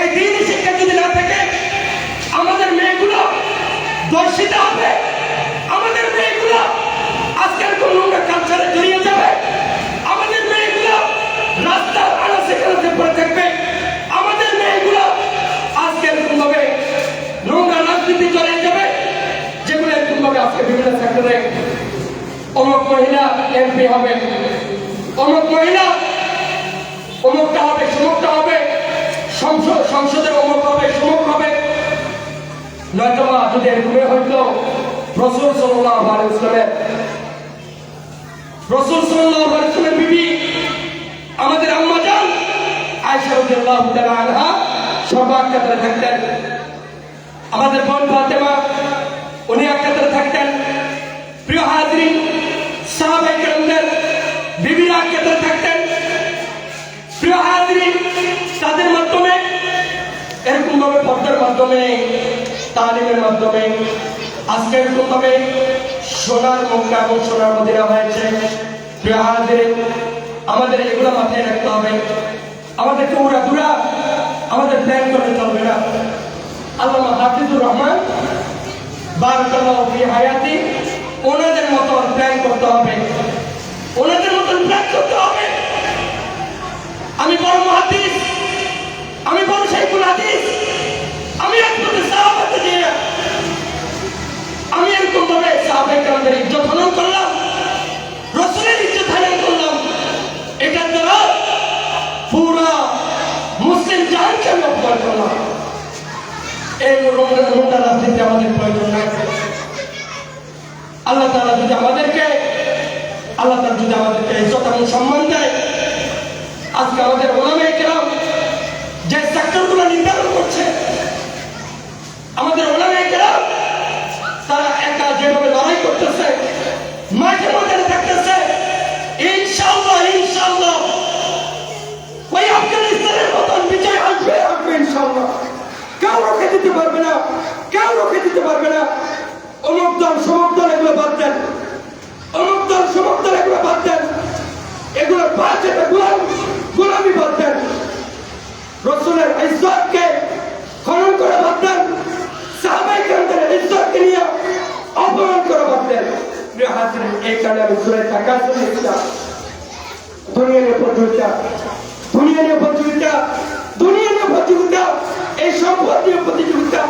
এই দিন শিক্ষা যদি না থাকে, আমাদের মেয়েগুলো দর্শিত হবে। আমাদের মেয়েগুলো আজকের কোন নোংরা কালচারে জড়িয়ে যাবে। আমাদের মেয়েগুলো রাস্তার আনাচে কানাচে পড়ে থাকবে। আমাদের মেয়েগুলো আজকে এরকম ভাবে নোংরা রাজনীতি জড়িয়ে যাবে, যেগুলো এরকম আজকে বিভিন্ন সেক্টরে অমুক মহিলা এমপি হবে অমুক মহিলা সংসদ সংসদের অমুক হবে, সমুক হবে। নয়তো বা যদি এরকমই হইতো, রসুল সাল্লাহ রসুল সাল্লাহ বিবি, আমাদের আম্মা যান আয়সা রাদিয়াল্লাহু তাআলা আনহা থাকতেন। আমাদের বোন ফাতেমা, উনি একত্রে থাকতেন। প্রিয় হাজরিন মাধ্যমে, তালিমের মাধ্যমে, আজকের প্রথমে সোনার মক্কা এবং সোনার মদিনা হয়েছে। আমাদের এগুলো মাথায় রাখতে হবে। আমাদের চৌরা দুরা, আমাদের প্ল্যান করে চলবে না। আল্লামা হাফিজুর রহমান হায়াতি, ওনাদের মতন প্ল্যান করতে হবে। ওনাদের মতন প্ল্যান করতে হবে। আমি বড় মহাদিস, আমি বড় শাইখুল হাদিস। আমি একমাত্র সাহাবাতে দিয়ে আমি এরকম ভাবে সাহাবাই কালামদের ইজ্জত হনন করলাম, রসুলের ইজ্জত হনন করলাম। এটার দ্বারা পুরা মুসলিম জাহানকে আমি অপমান করলাম। এই নোংরা রাজনীতি আমাদের প্রয়োজন নাই। আল্লাহ তাআলা যদি আমাদেরকে, আল্লাহ তাআলা যদি আমাদেরকে ইজ্জত এবং সম্মান দেয়, আজকে আমাদের ওলামে কেরাম যে সেক্টরগুলো নির্ধারণ করছে আমাদের ওলামে কেরাম তারা একা যেভাবে লড়াই করতেছে মাঝে মাঝে থাকতেছে, ইনশাআল্লাহ ইনশাআল্লাহ, ওই আফগানিস্তানের মতন বিজয় আসবে আসবে ইনশাআল্লাহ। কেউ রোখে দিতে পারবে না, কেউ রোখে দিতে পারবে না। অমুক দল, সমুক দল, এগুলো বাদ দেন। অমুক দল, সমুক দল, এগুলো বাদ দেন। এগুলো বাদ যেটা গোলামি বাদ দেন। রসুলের ইজ্জতকে হাজির এই আমি সুরে টাকা শুনেছিলাম দুনিয়া নিয়ে প্রতিযোগিতা দুনিয়া নিয়ে প্রতিযোগিতা দুনিয়া নিয়ে প্রতিযোগিতা, এই সম্পদ নিয়ে প্রতিযোগিতা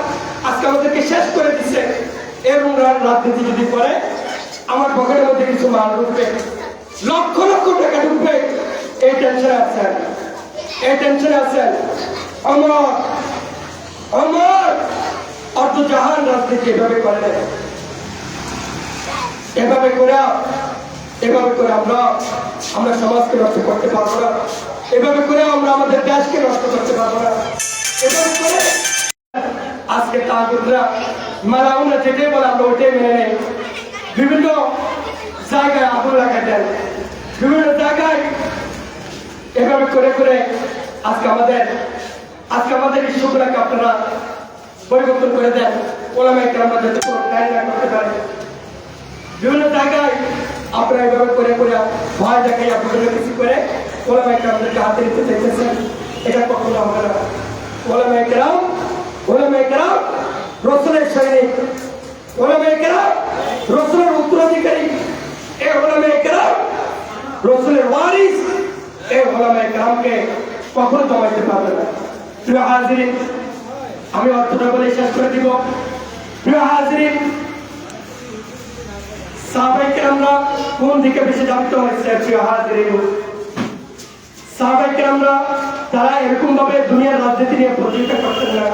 আজকে আমাদেরকে শেষ করে দিচ্ছে এরকম রাজনীতি যদি করে, আমার পকেটের মধ্যে কিছু মাল ঢুকবে, লক্ষ লক্ষ টাকা ঢুকবে। এই টেনশনে আছেন, এই টেনশনে আছেন। অমর অমর, অর্ধ জাহান রাজনীতি এভাবে করে এভাবে করে এভাবে করে আমরা আমরা সমাজকে নষ্ট করতে পারব না। এভাবে করে আমরা আমাদের দেশকে নষ্ট করতে পারব না। এভাবে করে আজকে তাগুদরা মারাউনা যেটাই বলে আমরা ওইটাই মেনে নেই। বিভিন্ন জায়গায় আগুন লাগাই দেন। বিভিন্ন জায়গায় এভাবে করে করে আজকে আমাদের আজকে আমাদের ইস্যুগুলোকে আপনারা পরিবর্তন করে দেন। ওলামাই কেরামরা যাতে কোনো করতে পারে বিভিন্ন জায়গায় আপনারা এভাবে করে করে ভয় দেখাই আপনাদের কিছু করে ওলামাই কেরামদেরকে হাতে নিতে চাইতেছেন এটা কখনো হবে না। ওলামাই কেরাম ওলামাই কেরাম, রসুলের সৈনিক। ওলামাই কেরাম, রসুলের উত্তরাধিকারী। এ ওলামাই কেরাম, রসুলের ওয়ারিস। এই ওলামাই কেরামকে কখনো জমাইতে পারবে না। প্রিয় হাজিরিন, আমি অর্থটা বলে শেষ করে দিব। প্রিয় হাজিরিন সাহাবাইকে আমরা কোন দিকে বেশি জানতে হয়েছে সাহাবাইকে আমরা তারা এরকম ভাবে দুনিয়ার রাজনীতি নিয়ে প্রতিযোগিতা করতেন না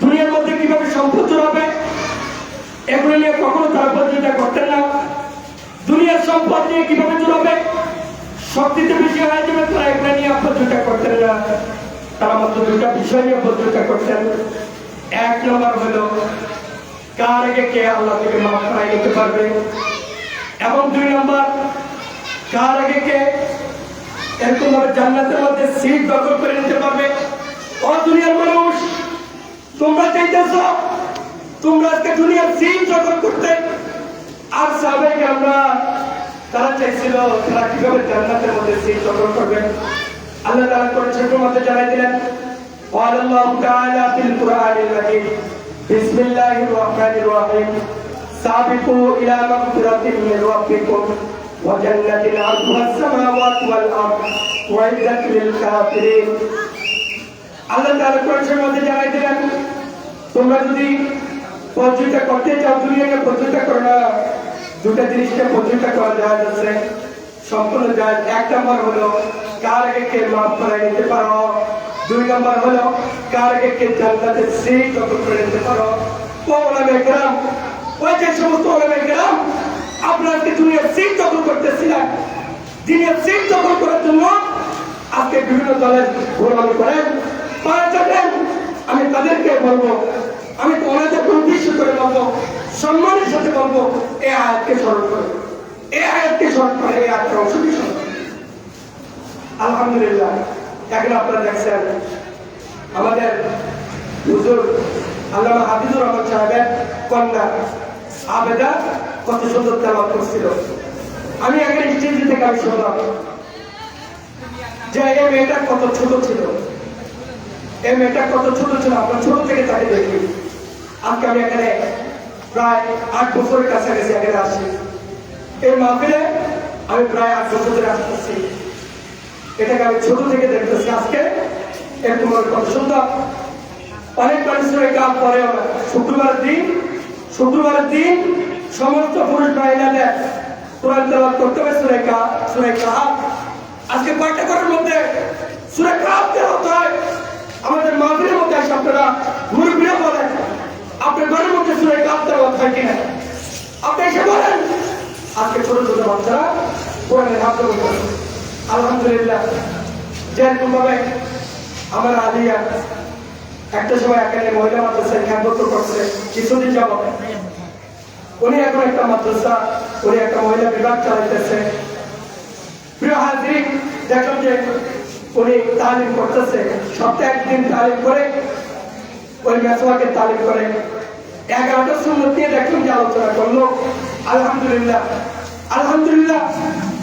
দুনিয়ার মধ্যে কীভাবে সম্পদ হবে, এগুলো নিয়ে কখনো তারা প্রতিযোগিতা করতেন না দুনিয়ার সম্পদ নিয়ে কীভাবে জড়াবে শক্তিতে বেশি হয়ে যাবে তারা এগুলো নিয়ে প্রতিযোগিতা করতেন না তারা মাত্র দুটা বিষয় নিয়ে প্রতিযোগিতা করতেন এক নম্বর হলো কার আগে কে আল্লাহ থেকে মাফ করাই নিতে পারবে এবং দুই নম্বর কার আগে কে এরকম ভাবে জান্নাতের মধ্যে সিট দখল করে নিতে পারবে ও দুনিয়ার মানুষ তোমরা চাইতেছ তোমরা আজকে দুনিয়ার সিট দখল করতে আর সাবেক আমরা তারা চাইছিল তারা কিভাবে জান্নাতের মধ্যে সিট দখল করবে আল্লাহ তাআলা করেছেন তোমাদের জানাই দিলেন قال الله تعالى في القرآن المجيد بسم الله الرحمن الرحيم سابقوا إلى مغفرة من ربكم وجنة عرضها السماوات والأرض وعدت للكافرين আল্লাহ তাআলা করেছেন মধ্যে জানাই দিলেন তোমরা যদি প্রতিযোগিতা করতে চাও দুনিয়াকে প্রতিযোগিতা করো না দুটা জিনিসকে প্রতিযোগিতা করা যায় যাচ্ছে সম্পূর্ণ যায় এক নম্বর হলো কার আগে কে মাফ করে নিতে পারো দুই নম্বর হলো, কার কে জান্নাতের সিট দখল করে পারো? ওলামে কেরাম ওই যে সমস্ত ওলামে কেরাম আপনাকে দুনিয়ার সিট দখল করতেছিলেন দুনিয়ার সিট দখল করার জন্য আজকে বিভিন্ন দলের গোলামি করেন আমি তাদেরকে বলব, আমি ওনাদেরকে উদ্দেশ্য করে বলব, সম্মানের সাথে বলব এই আয়াতকে স্মরণ করে। এ আয়াতকে স্মরণ করে এই আয়াতের অংশটি স্মরণ। আলহামদুলিল্লাহ। এখন আপনারা দেখছেন আমাদের হুজুর আল্লামা হাফিজুর রহমান সাহেবের কন্যা আবেদা কত সুন্দর তেলাওয়াত করছিল। আমি এখানে স্টেজ থেকে আমি শুনলাম যে এই মেয়েটা কত ছোট ছিল। এই মেয়েটা কত ছোট ছিল আমরা ছোট থেকে তাকে দেখি। আজকে আমি এখানে প্রায় আট বছরের কাছাকাছি এখানে আসি এই মাহফিলে আমি প্রায় আট বছর ধরে আসতেছি। এটাকে আমি ছোট থেকে দেখতেছি আজকে। এরকম কত সুন্দর অনেক মানুষের কাজ পরে শুক্রবারের দিন শুক্রবারের দিন সমস্ত পুরুষ মহিলাদের কোরআন তেলাওয়াত করতে হবে সুরে কা আজকে কয়টা করার মধ্যে সুরে কাহাব তেলাওয়াত হয়। আমাদের মাহফিলের মধ্যে এসে আপনারা, মুরব্বীরা বলেন, আপনার ঘরের মধ্যে সুরে কাহাব তেলাওয়াত হয় কিনা? আপনি এসে বলেন। আজকে ছোট ছোট বাচ্চারা কোরআনের আলহামদুলিল্লাহ যেরকম ভাবে আমার আলিয়া একটা সময় এখানে মহিলা মাদ্রাসায় খ্যাত করছে, কিছুদিন যাব উনি এখন একটা মাদ্রাসা, উনি একটা মহিলা বিভাগ চালাইতেছে। প্রিয় হাজির দেখলাম যে উনি তালিম করতেছে। সপ্তাহে একদিন তালিম করে, ওই মেসোয়াকে তালিম করে। এগারোটা সুন্দর দিয়ে দেখলাম যে আলোচনা করল। আলহামদুলিল্লাহ আলহামদুলিল্লাহ।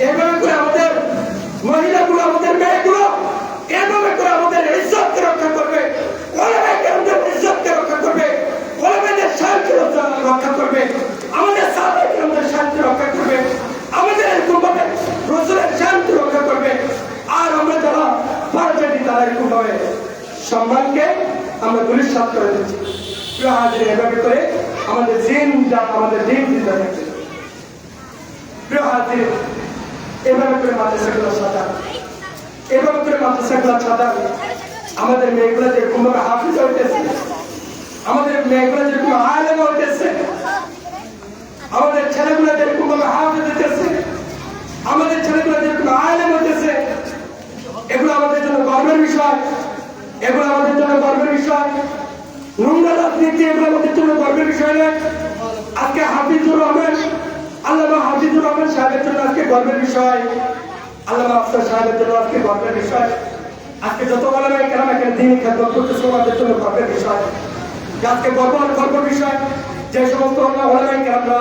এভাবে করে আমাদের মহিলাগুলো আমাদের মেয়েগুলো এভাবে করে আমাদের ইজ্জতকে রক্ষা করবে। আমাদের ইজ্জতকে আমাদের সাহাবাকে আমাদের শান্তি রক্ষা করবে। আমাদের শান্তি রক্ষা করবে। আর আমরা যারা পারবেনি তারা এরকম সম্মানকে আমরা দুলিশ্বাস করে দিচ্ছি। হাজির এভাবে করে আমাদের দিন আমাদের দিন দিতে প্রিয় হাজির এভাবে করে মাদ্রাসাগুলো সাজা এভাবে করে মাদ্রাসাগুলো সাজা আমাদের মেয়েগুলো যেরকম ভাবে হাফিজ হইতেছে। আমাদের মেয়েগুলো যেরকম আলেম হইতেছে। আমাদের ছেলেগুলো যেরকম ভাবে হাফিজ হইতেছে। আমাদের ছেলেগুলো যেরকম আলেম হইতেছে। এগুলো আমাদের জন্য গর্বের বিষয়। এগুলো আমাদের জন্য গর্বের বিষয়। নোংরা রাজনীতি এগুলো আমাদের জন্য গর্বের বিষয় নয়। আজকে হাফিজুর রহমান আল্লামা হাফিজুর রহমান সাহেবের জন্য আজকে গর্বের বিষয়। আল্লামা আফসার সাহেবের জন্য আজকে গর্বের বিষয়। আজকে যত হয় কেন এখানে দিন খেদমত করতেছে আমাদের জন্য গর্বের বিষয়। আজকে গর্ব আর গর্বের বিষয়, যে সমস্ত আমরা ওলামাই কেরামরা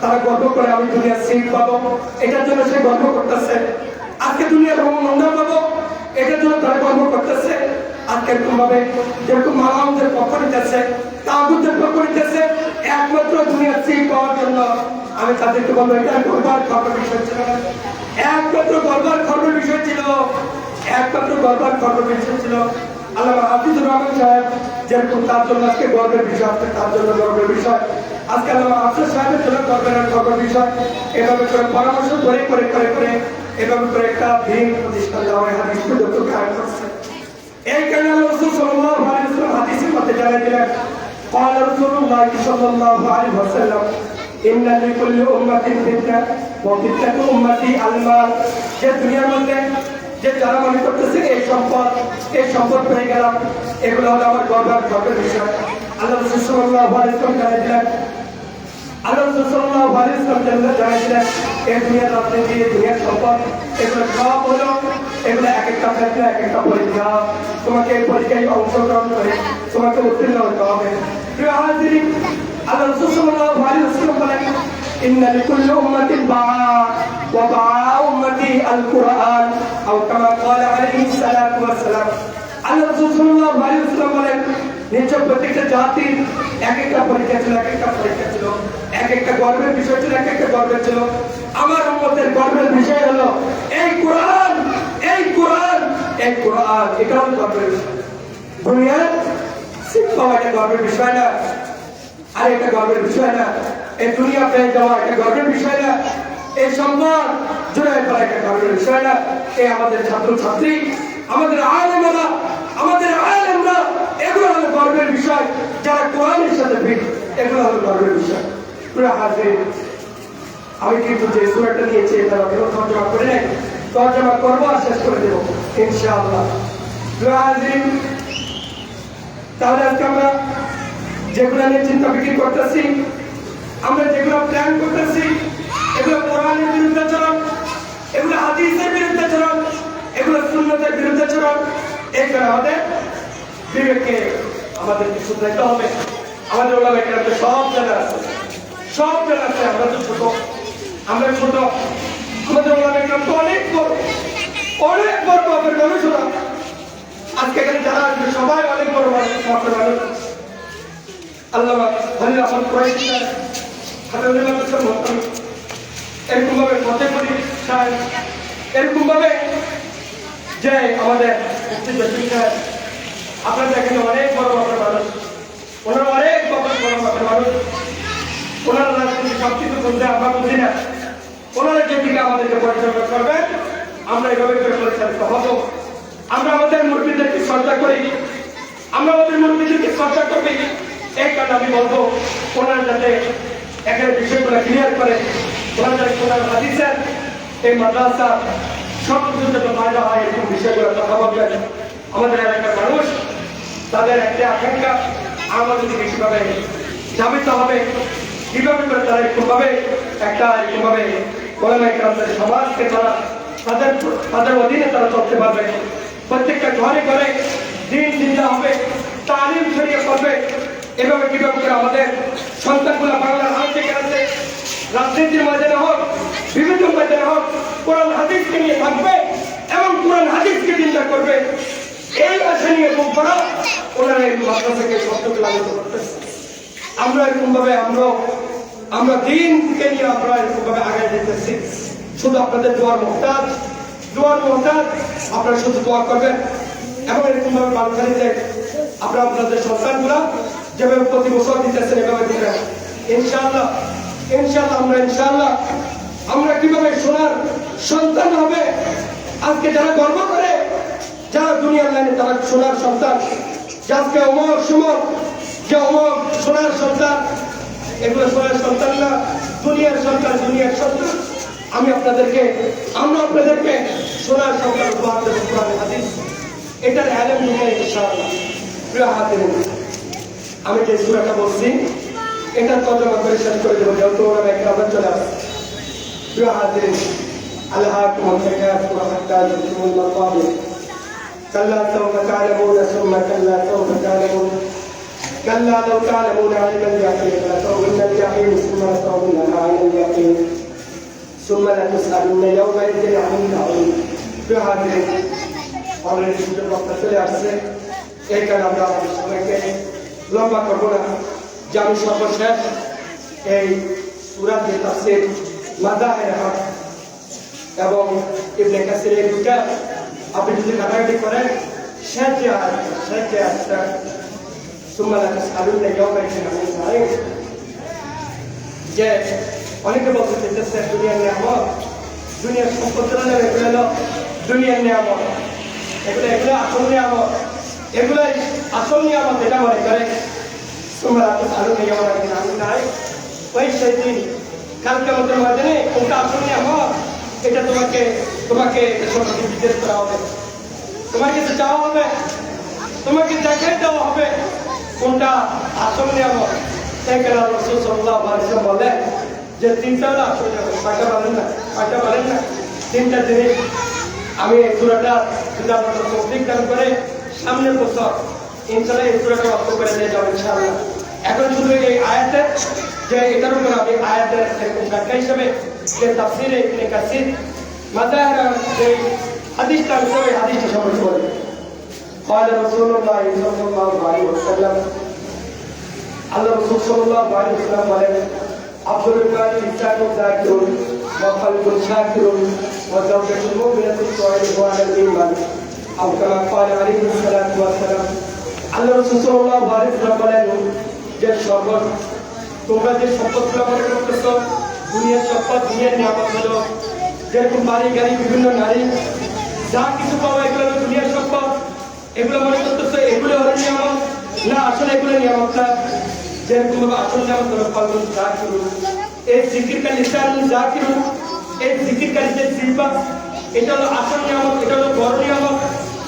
তারা গর্ব করে, আমি দুনিয়ার সিট পাবো। এটার জন্য সে গর্ব করতেছে। আজকে দুনিয়ার মঙ্গল পাবো। এটার জন্য তারা গর্ব করতেছে। আজকে এরকম ভাবে যেরকম মালামদের পক্ষ নিতেছে তাগুদের পক্ষ নিতেছে, একমাত্র দুনিয়ার সিট পাওয়ার জন্য আমি তাদেরকে বলবো এটা গর্বার খবর বিষয় ছিল না। একমাত্র গর্বার খবর বিষয় ছিল একমাত্র গর্বার খবর বিষয় ছিল আল্লাহ হাফিজুর রহমান সাহেব যেরকম তার জন্য আজকে গর্বের বিষয় আজকে তার জন্য গর্বের বিষয় আজকে আল্লাহ আফসার সাহেবের জন্য গর্বের আর গর্বের বিষয় এভাবে করে পরামর্শ করে করে করে করে এভাবে করে একটা দিন প্রতিষ্ঠান দেওয়া হয় হাদিস পর্যন্ত কায়ম করছে এই কারণে আল্লাহ রাসূল সাল্লাল্লাহু আলাইহি ওয়াসাল্লাম হাদিসের মধ্যে জানাই দিলেন قال رسول الله صلى الله عليه وسلم ইন্না লিকুল্লি উম্মাতিন ফিতনা, ওয়া ফিতনাতু উম্মতি আলমাল। যে দুনিয়ার মধ্যে যে যারা মনে করতেছে, এই সম্পদ এই সম্পদ পেয়ে গেলাম। এগুলো হলো আমার গর্বের গর্বের বিষয়। আল্লাহ রসুল সাল্লাল্লাহু আলাইহি ওয়াসাল্লাম জানাইলেন আল্লাহ রসুল সাল্লাল্লাহু আলাইহি ওয়াসাল্লাম জানাইলেন এই দুনিয়ার রাজনীতি, এই দুনিয়ার সম্পদ, এগুলো সব হলো, এগুলো এক একটা ফেতনা, এক একটা পরীক্ষা। তোমাকে এই পরীক্ষায় অংশগ্রহণ করে তোমাকে উত্তীর্ণ হতে হবে। প্রিয় হাজির আল্লাহ রাসূল সাল্লাল্লাহু আলাইহি বলেন, ইন্না লিকুল্লি উম্মাতিন বাআ, ওয়া বাআ উম্মতি আল কুরআন আও কামা ক্বালা আলাইহি সালাতু ওয়া সালাম বলেন নিশ্চয় প্রত্যেকটা জাতির এক একটা পরীক্ষা ছিল এক একটা পরীক্ষা ছিল এক একটা গর্বের বিষয় ছিল এক একটা গর্বের ছিল। আমার উম্মতের গর্বের বিষয় হলো, এই কোরআন এই কোরআন এই কোরআন, এটা হলো বিষয়। দুনিয়ার শিক্ষা এটা গর্বের বিষয় না। আর এটা গর্বের বিষয় না, এই দুনিয়া পেয়ে যাওয়া একটা গর্বের বিষয় না, এই সম্মান জোড়ায় করা একটা গর্বের বিষয় না এই আমাদের ছাত্র ছাত্রী আমাদের আলেমেরা, আমাদের আলেমরা, এগুলো হলো গর্বের বিষয়, যারা কোরআনের সাথে ভিড় এগুলো হলো গর্বের বিষয়। হাজির, আমি কিন্তু যে সুরাটা নিয়েছি এটা এখনও তর্জমা করে নাই, তর্জমা করব আর শেষ করে দেবো, ইনশাআল্লাহ। তাহলে আজকে আমরা যেগুলো নিয়ে চিন্তা বিক্রি করতেছি, আমরা যেগুলো প্ল্যান করতেছি, এগুলো কোরআনের বিরুদ্ধে চরণ এগুলো হাদিসের বিরুদ্ধে চরণ এগুলো সুন্নতের বিরুদ্ধে চরণ এখানে আমাদের বিবেককে আমাদেরকে শুধরাইতে হবে। আমাদের ওলামা এখানে সব জায়গা আছে। সব জায়গা আছে, আমরা তো ছোট। আমরা ছোট। আমাদের ওলামা এখানে তো অনেক বড়। অনেক বড় বাপের গবেষণা। আজকে এখানে যারা আসবে, সবাই অনেক বড় মানুষ বাপের মানুষ আল্লাহ হলিল আহমদ কুরাইশি সাহেব হাবিবুল্লাহ হোসেন মোহতাম এরকম ভাবে ফতে করি সাহেব এরকম যে আমাদের আপনারা দেখেন অনেক বড় মাপের মানুষ অনেক বড় মানুষ। ওনারা কিছু বলতে আমরা বুঝি না। ওনারা যেদিকে আমাদেরকে আমরা এভাবে পরিচালিত হব। আমরা আমাদের মুরব্বীদেরকে শ্রদ্ধা করি। আমরা আমাদের মুরব্বীদেরকে শ্রদ্ধা করবি এই কারণে আমি বলব, ওনারা যাতে এখানে বিষয়গুলো ক্লিয়ার করে ওনারা যাতে কোরআন হাদিসের এই মাদ্রাসা সব কিছু যাতে ফায়দা হয় এরকম বিষয়গুলো কথা বলবেন। আমাদের এলাকার মানুষ, তাদের একটা আকাঙ্ক্ষা দিকে কীভাবে ধাবিত হবে, কীভাবে করে তারা এরকমভাবে একটা এরকমভাবে ওলামাই সমাজকে তারা, তাদের তাদের অধীনে তারা চলতে পারবে। প্রত্যেকটা ঘরে ঘরে দিন চিন্তা হবে, তালিম ছড়িয়ে পড়বে। এভাবে কীভাবে করে আমাদের সন্তানগুলো বাংলার হাত থেকে রাজনীতির ময়দানে হোক, বিভিন্ন ময়দানে হোক, কোরআন হাদিসকে নিয়ে থাকবে এবং কোরআন হাদিসকে চিন্তা করবে। এই আশা নিয়ে এবং করা ওনারা এই মাদ্রাসাকে শব্দকে লালিত করতেছে। আমরা এরকম ভাবে আমরা আমরা দিনকে নিয়ে আমরা এরকম ভাবে আগে যেতেছি। শুধু আপনাদের দোয়ার মোহতাজ দোয়ার মোহতাজ, আপনারা শুধু দোয়া করবেন। এবং এরকম ভাবে বালখালিতে আপনারা আপনাদের সন্তানগুলা যেভাবে প্রতি বছর দিতেছেন, এভাবে দিবেন। ইনশাআল্লাহ ইনশাআল্লাহ আমরা ইনশাআল্লাহ আমরা কীভাবে সোনার সন্তান হবে? আজকে যারা গর্ব করে, যারা দুনিয়ার লাইনে তারা সোনার সন্তান। যে আজকে অমর সুমর, যে অমর সোনার সন্তান, এগুলো সোনার সন্তান না, দুনিয়ার সন্তান দুনিয়ার সন্তান আমি আপনাদেরকে, আমরা আপনাদেরকে সোনার সন্তান উপহার দেবো এটার আলেম নিয়ে ইনশাআল্লাহ। প্রিয় হাতের আমি যে সুরাটা বলছি এটা তর্জমা করে শেষ করে দেবো যেহেতু ওরা একটা চলে আসছে প্রিয় হাতের ألهاكم التكاثر حتى زرتم المقابر كلا سوف تعلمون ثم كلا سوف تعلمون كلا لو تعلمون علم اليقين لترون الجحيم ثم لترونها عين اليقين ثم لتسألن يومئذ عن النعيم بهذه অলরেডি সুযোগ বক্তা চলে আসছে এই কারণে আমরা আমাদের সবাইকে লম্বা করব না যে সর্বশেষ। এই সুরাতে তাফসির মাদাহের হাত এবং ইবনে কাসির এই দুটা আপনি যদি কাটাকাটি করেন, শেষ যে আর শেষ যে যে অনেকে বলতে চাইতেছে, দুনিয়ার নিয়ামত, দুনিয়ার সম্পদ এগুলো এগুলো এগুলো আসল নিয়ামত। এগুলোই আসল নিয়ামত এটা মনে করে, তোমরা আরও নিয়ামত আমি নাই? ওই সেই দিন, কালকে আমাদের ময়দানে কোনটা আসল নিয়ামত, এটা তোমাকে তোমাকে সম্পর্কে জিজ্ঞেস করা হবে। তোমার কাছে চাওয়া হবে, তোমাকে দেখাই দেওয়া হবে কোনটা আসল নিয়ামত। তাই কেন রসুল সাল্লাহ আলাইহি বলেন যে তিনটা হলো আসল নিয়ামত কয়টা বলেন না কয়টা বলেন না। তিনটা জিনিস আমি সুরাটা যদি আপনার দান করে সামনের বছর ইনশাল্লাহ এই সুরাটা অর্থ করে নিয়ে যাবো ইনশাআল্লাহ এখন শুধু এই আয়াতের যে এটার উপর আমি আয়াতের এরকম ব্যাখ্যা হিসেবে যে তাফসিরে ইবনে কাসির মাজাহিরা যে হাদিসটা হিসেবে হাদিসটা সম্পর্কে বলে قال رسول الله صلى الله عليه وسلم আল্লাহ রসুল সাল্লাল্লাহু আলাইহি ওয়াসাল্লাম বলেন আব্দুল কারি ইসানু যাকিরুন ওয়া কলবুন শাকিরুন ওয়া জাওজাতুল মুমিনাতুন তুআইনু আলাল কামা ক্বালা আলাইহি সাল্লাতু ওয়া সালাম, আল্লাহ রসুল যে সম্পদ তোমরা যে সম্পদগুলো মনে করতেছো, দুনিয়ার সম্পদ দুনিয়ার নিয়ামত হলো যেরকম বাড়ি গাড়ি, বিভিন্ন নারী, যা কিছু পাওয়া এগুলো হলো দুনিয়ার সম্পদ এগুলো মনে করতেছে এগুলো হলো নিয়ামত? না, আসলে এগুলো নিয়ামত যেরকম ভাবে আসল নিয়ামত হলো যা কিরু এই জিকির ইসলাম যা কিরু এই জিকির যে শিল্পা এটা হলো আসল নিয়ামত, এটা হলো বড় নিয়ামত।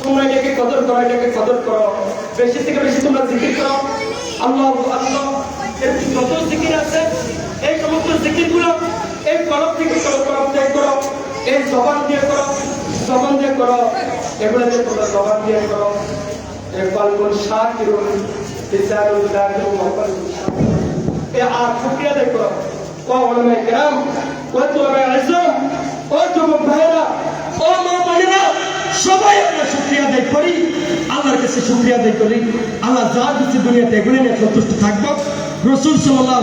সময়টাকে কদর করো, এটাকে কদর করো। বেশি থেকে বেশি তোমরা জিকির করো। আল্লাহ আল্লাহ এর যত জিকির আছে, এই সমস্ত জিকিরগুলো এই কলম থেকে কলম কলম দিয়ে করো, এই জবান দিয়ে করো, জবান দিয়ে করো। এগুলো দিয়ে তোমরা জবান দিয়ে করো। পালগুন শাহ কিরুন আর শুক্রিয়া দিয়ে করো। ও ওলামায়ে যুবক ভাইরা ও মা মহিলা সবাই আমরা শুকরিয়া আদায় করি, আল্লাহর কাছে শুকরিয়া আদায় করি। আল্লাহ যা দিচ্ছে দুনিয়াতে এগুলো নিয়ে সন্তুষ্ট থাকব। রসুল সাল্লাহ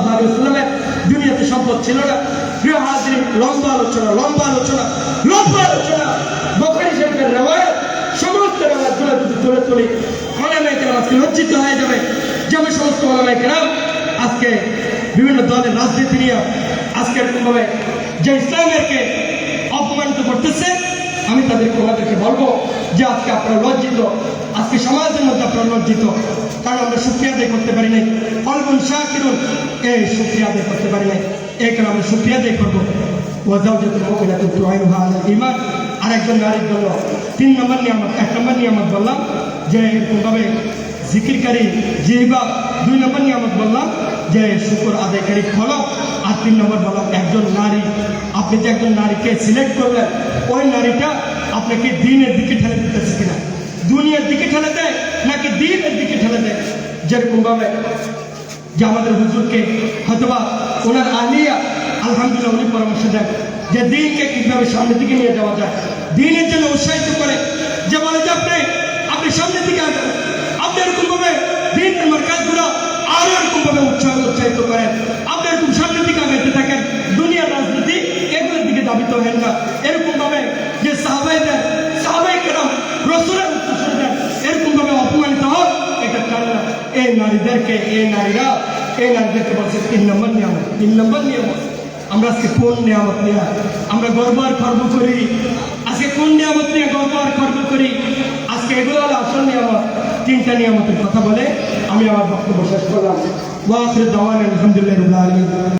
দুনিয়াতে সম্পদ ছিল না। প্রিয় হাজির লম্বা আলোচনা লম্বা আলোচনা লম্বা আলোচনা। তুলে তুলি আজকে হয়ে যাবে। সমস্ত আজকে বিভিন্ন দলের রাজনীতি নিয়ে আজকে এরকমভাবে যে ইসলামেরকে অপমানিত করতেছে আমি তাদেরকে ওনাদেরকে বলব যে আজকে আপনারা লজ্জিত, আজকে সমাজের মধ্যে আপনারা লজ্জিত। কারণ আমরা সুক্রিয়া আদায় করতে পারি নাই। ফলগুন শাহ কিরুন এই সুক্রিয়া আদায় করতে পারি নাই। এই কারণে আমরা সুক্রিয়া আদায় করব। ওয়াজাউজাতুল মুমিনাতুন তুআইনুহা আলাল ঈমান। আর একজন নারীর জন্য তিন নম্বর নিয়ামত, এক নম্বর নিয়ামত বললাম, যে এরকমভাবে জিকিরকারী জিহবা। দুই নম্বর নিয়ামত বললাম, যে শুকর আদায়কারী ফলক। আর তিন নম্বর বললাম, একজন নারী আপনি যে একজন নারীকে সিলেক্ট করলেন, ওই নারীটা আপনাকে দিনের দিকে ঠেলে দিতেছে কিনা? দুনিয়ার দিকে ঠেলে দেয় নাকি দিনের দিকে ঠেলে দেয়? যেরকম ভাবে যে আমাদের হুজুরকে হয়তোবা ওনার আলিয়া, আলহামদুলিল্লাহ উনি পরামর্শ দেন যে দিনকে কীভাবে সামনের দিকে নিয়ে যাওয়া যায়। দিনের জন্য উৎসাহিত করে যে বলে যে আপনি আপনি সামনের দিকে আসবেন আপনি এরকম ভাবে দিনের মার্কাজগুলো আরও এরকম ভাবে উৎসাহ উৎসাহিত করেন আপনি এরকম সামনের দিকে আগাইতে থাকেন দুনিয়ার রাজনীতি এগুলোর দিকে দাবিত হেন না এরকম ভাবে যে সাহাবাইদের সাহাবাই কেরাম রসুলের উত্তর দেন এরকম ভাবে অপমানিত হোক এটা চান না এই নারীদেরকে, এই নারীরা, এই নারীদেরকে বলছে তিন নম্বর নিয়ামত তিন নম্বর নিয়ামত। আমরা আজকে কোন নিয়ামত নিয়ে? আমরা গর্ব আর খর্ব করি। আজকে কোন নিয়ামত নিয়ে গর্ব আর খর্ব করি? আজকে এগুলো হলো আসল নিয়ামত। তিনটা নিয়ামতের কথা বলে আমি আমার বক্তব্য শেষ করলাম। ওয়াখির দাওয়ান আলহামদুলিল্লাহ